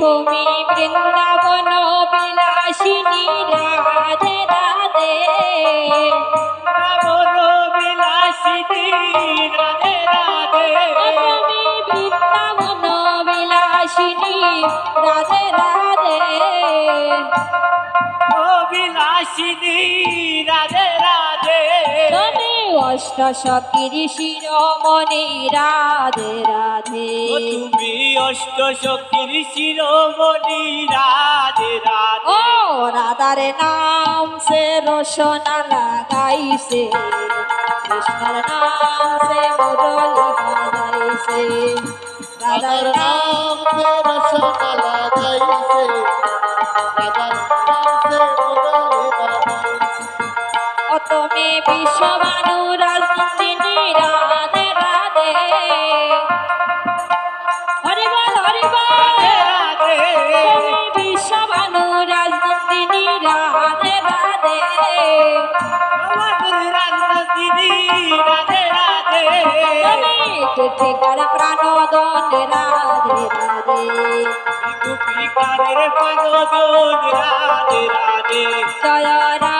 তুমি বৃন্দাবন বিলাসিনী রাধে রাধে। বৃন্দাবন বিলাসিনী রাধে রাধে। তুমি বৃন্দাবন বিলাসিনী রাধে রাধে। বিলাসিনী রাধে তুমি অষ্ট সখীর শিরোমণি রাধে। রাধে তুমি অষ্ট শক্তির শিরোমণি রাধে রাধে। ও রাধার নাম সে রোশনা লাগাইছে। কৃষ্ণর নাম সে মুরলি বাজাইছে। রাধার নাম ও তুমি বিশ্ববানু বল হরি বল। রাধে রাধে। ঠিকার গোপিকারের পাগল রাধে রাধে। জয়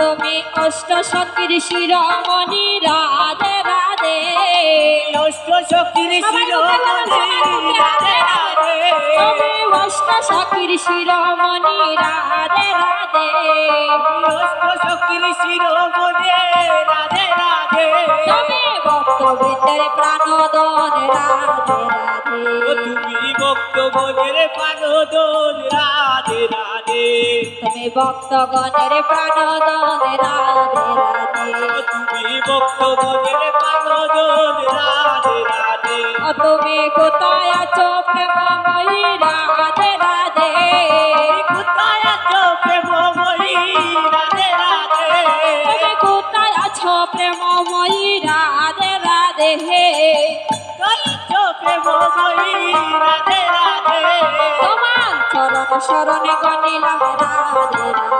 তুমি অষ্ট সখীর শিরোমণি রাধে রাধে। অষ্ট শক্তির শিরোমণি রাধে রাধে। তুমি অষ্ট সখীর শিরোমণি রাধে রাধে। অষ্ট শক্তির শিরোমণি রাধে রাধে। তুমি ভক্তবৃন্দের প্রাণদন রাধে রাধে। ও তুমি ভক্তগণের পানদন রাধে রাধে। তুমি ভক্তগণের প্রাণদন রাধে রাধে তুমি ভক্তগণের পানদন রাধে রাধে ও তুমি কোথায় আছো প্রেমময়ী রাধে রাধে কোথায় আছো প্রেমময়ী রাধে রাধে তুমি কোথায় আছো প্রেমময়ী রাধে রাধে রাধে রাধে তোমার চরণ শরণে গণিলাম রাধে রাধে।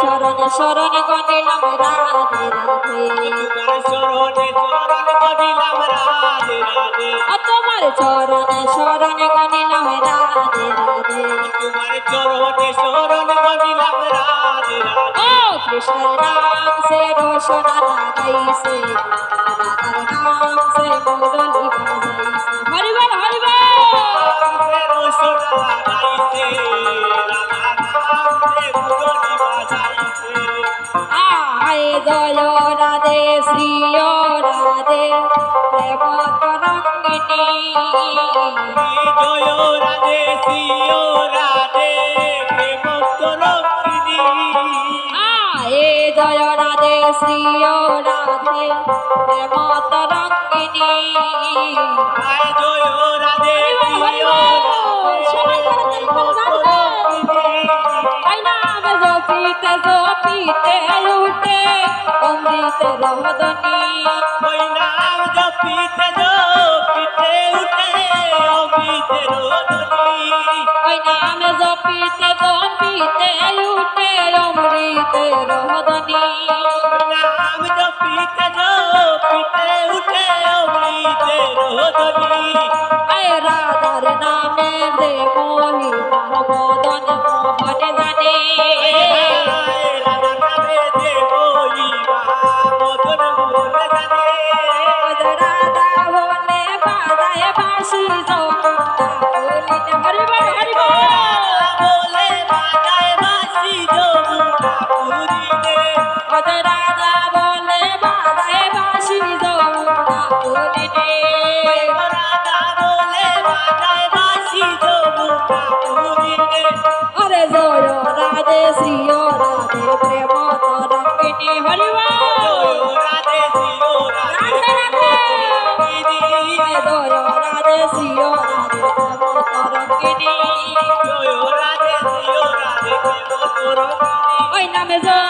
চরণ শরণ গণিলাম রাধে রাধে। তোমার চরণ শরণ গণিলাম কৃষ্ণর নাম সে রোশনা লাগাইছে রাধার সে মুরলি জয় রাধে শ্রী রাধে প্রেম তরঙ্গিনী জয় রাধে শ্রীয় রাধে প্রেমন্ত রক্ষিণী আয়ে জয় রাধে শ্রী রাধে প্রেম তরঙ্গিনী জয় রাধে শ্রীয় সবাই জপিতে জপিতে উঠে অমৃত রহদনী ওই নাম জপিতে জপিতে উঠে অমিতে রোদনী ওই নাম জপিতে জপিতে উঠে অমৃত রহদনী নাম জপিতে জপিতে উঠে অমিতে রোদনী আয় রাধার নামে রে মোহি মদন মোহন জানে জয়